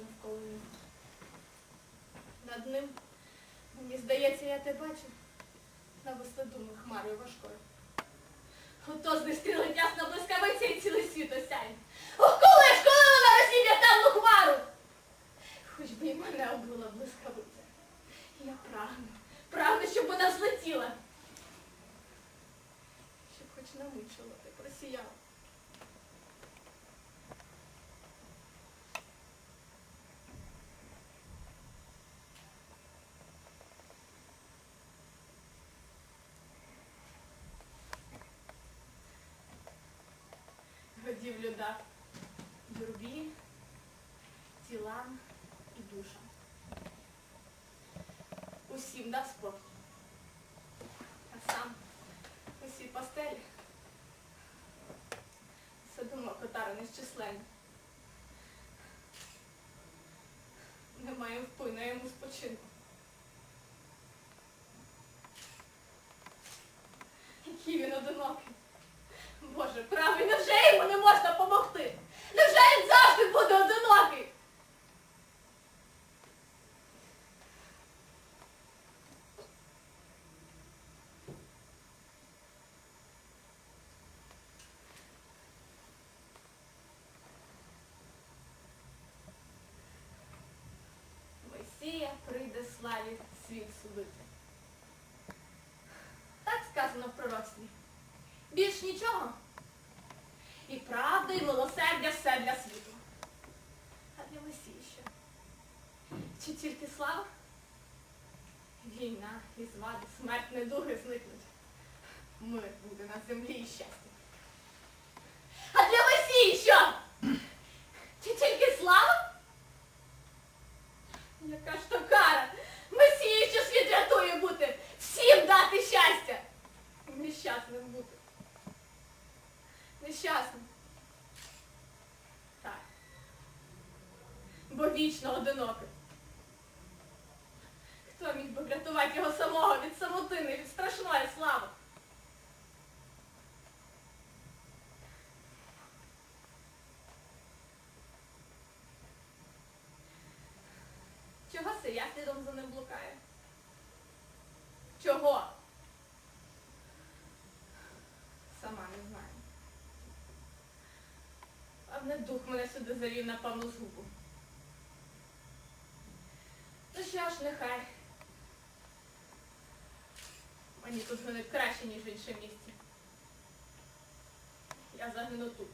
навколо нього. Над ним, мені здається, я те бачив, нависли думи хмарою важкою. Ото знестрілить ясна блискавиця і цілий світ осяє. Ох, коли ж, коли вона розіб'є темну хмару! Хоч би і мене облила блискавиця. Я прагну, прагну, щоб вона злетіла. Щоб хоч на мить чоловік Годівлю дав юрбі, тілам і душам. Усім дав спокій. А сам усі пастелі. Думав котари нещисленні. Немає впину йому спочинку. Який він одинокий. Боже, невже йому не можна помогти? Невже він завжди буде одинокий? Месія прийде славі світ судити. Так сказано в пророцтві. Більш нічого. І правда, і милосердя все для світу. А для Месії що? Чи тільки слава? Війна і звади, смерть недуги зникнуть. Мир буде на землі і щастя. А для Месії що? Чи тільки слава? Яка ж то кара? Месії, що світ рятує бути, всім дати щастя. І Нещасним бути. Нещасним. Так. Бо вічно одинокий. Хто міг би врятувати його самого від самотини, від страшної слави? Чого це я слідом за ним блукаю? Чого? Сама не знаю. Певне, дух мене сюди завів на певну згубу. Що ж, нехай. Мені тут краще, ніж в іншому місці. Я загину тут.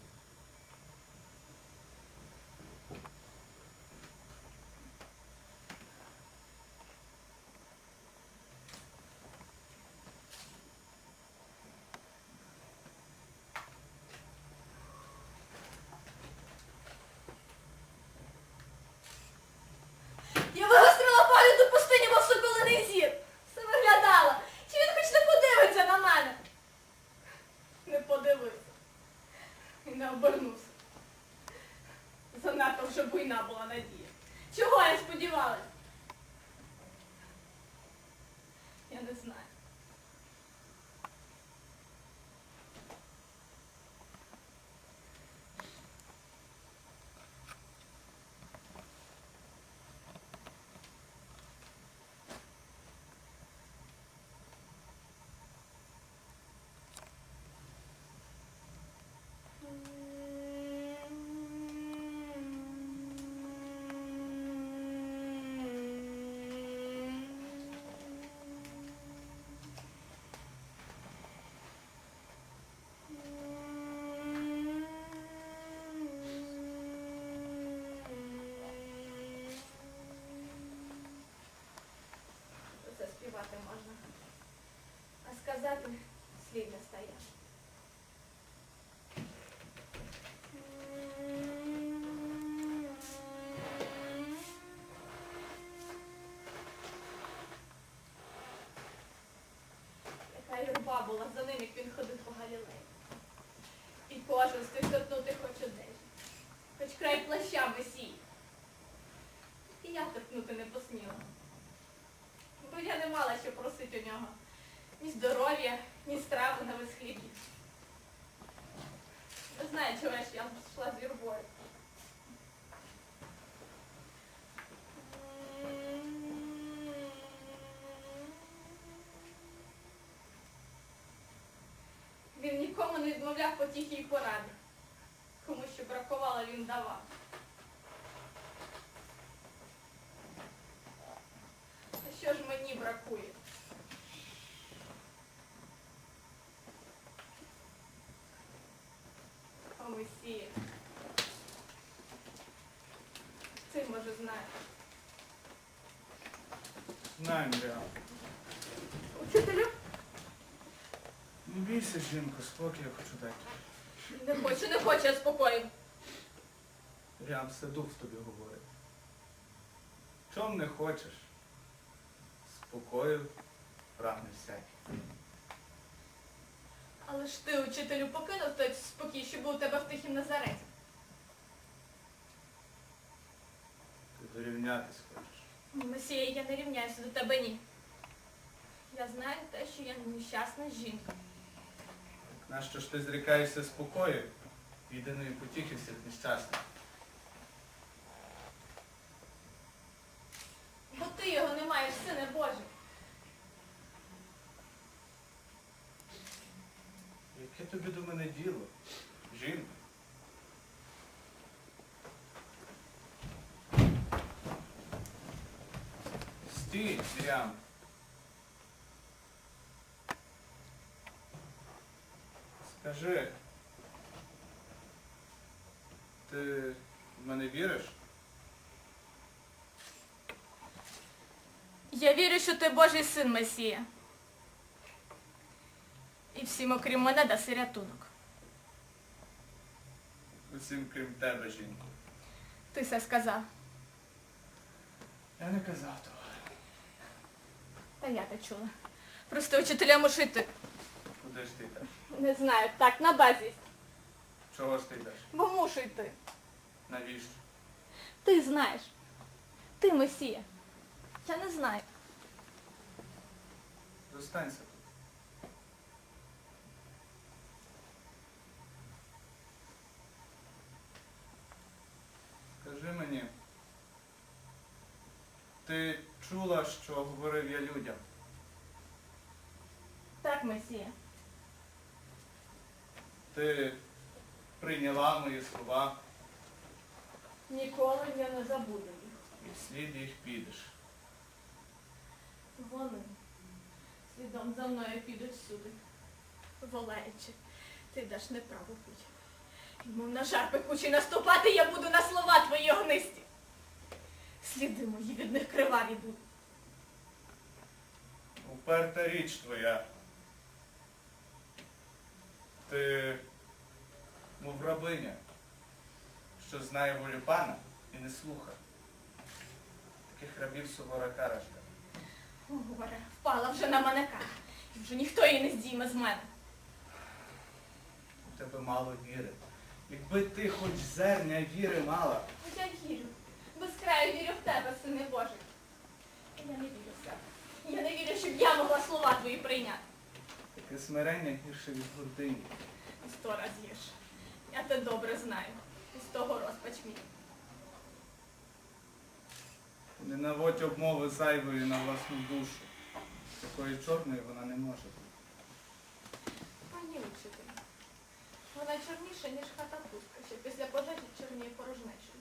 Я вигострила погляд до пустині, мов соколиний зір. Все виглядала. Чи він хоч не подивиться на мене? Не подивився. І не обернувся. Занадто війна була надія. Чого я сподівалась? Я не знаю. Це співати можна. А сказати слід не стає. Яка юрба була за ним, як він ходив по Галілеї. І кожен стиг торкнути хоч одежі, хоч край плаща месій. І я торкнути не посміла. Бо я не мала що просити у нього. Ні здоров'я, ні страви на весь хліб. знає, чого ж я йшла з юрбою. Він нікому не відмовляв потіхи і поради. Кому що бракувало, він давав. А що ж мені бракує? О, Месія. Ти, може, знаєш. Знаю, Міріам. Учителю? Не бійся, жінко, спокій я хочу дати. Не хочу, не хочу, я спокою. Міріам, все дух тобі говорить. Чом не хочеш? Спокою прагне всякий. Але ж ти, учителю, покинув той спокій, що був у тебе в тихім Назареті. Ти дорівнятись хочеш. Месія, я не рівняюся до тебе ні. Я знаю те, що я нещасна жінка. Нащо ж ти зрікаєшся спокою? Єдиної потіхи всіх нещасних. Бо ти його не маєш, сине Божий. Яке тобі до мене діло? Жінка? Стій, Міріам. Скажи, ти в мене віриш? Я вірю, що ти Божий син Месія. І всім, окрім мене, даси рятунок. Усім крім тебе, жінко. Ти все сказав. Я не казав того. Та я те чула. Просто учителя мушу йти. Куди ж ти йдеш? Не знаю, так, на базі. Чого ж ти йдеш? Бо мушу йти. Навіщо? Ти знаєш. Ти Месія. Я не знаю. Зостанься тут. Скажи мені, ти чула, що говорив я людям? Так, Месія. Ти прийняла мої слова Ніколи я не забуду їх. і вслід їх підеш. Вони слідом за мною підуть сюди, волаючи, ти даш неправу путь. І мов на жар пекучий наступати я буду на слова твої огнисті. Сліди мої від них криваві будуть. Уперта річ твоя. Ти, мов рабиня, що знає волю пана і не слуха. Таких рабів сувора кара жде. О, горе, впала вже на манека, і вже ніхто її не здійме з мене. У тебе мало віри. Якби ти хоч зерня віри мала, Я вірю, без краю вірю в тебе, сине Божий. Я не вірю в себе. Я не вірю, щоб я могла слова твої прийняти. Таке смирення гірше від гордині. Сто раз гірше. Я те добре знаю. І з того розпач мій. Не наводь обмови зайвої на власну душу. Такої чорної вона не може бути. Пані учителю, вона чорніша, ніж хата пустка, що після пожежі чорніє порожнечою.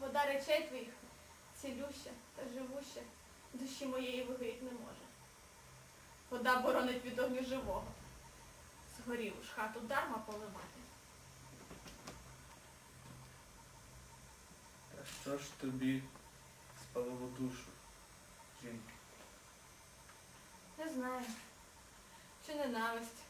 Вода речей твоїх цілюща та живуща, душі моєї вигріти не може. Вода боронить від огню живого. Згорів уж хату дарма поливати. Та що ж тобі спалило душу, жінки? Не знаю. Чи ненависть,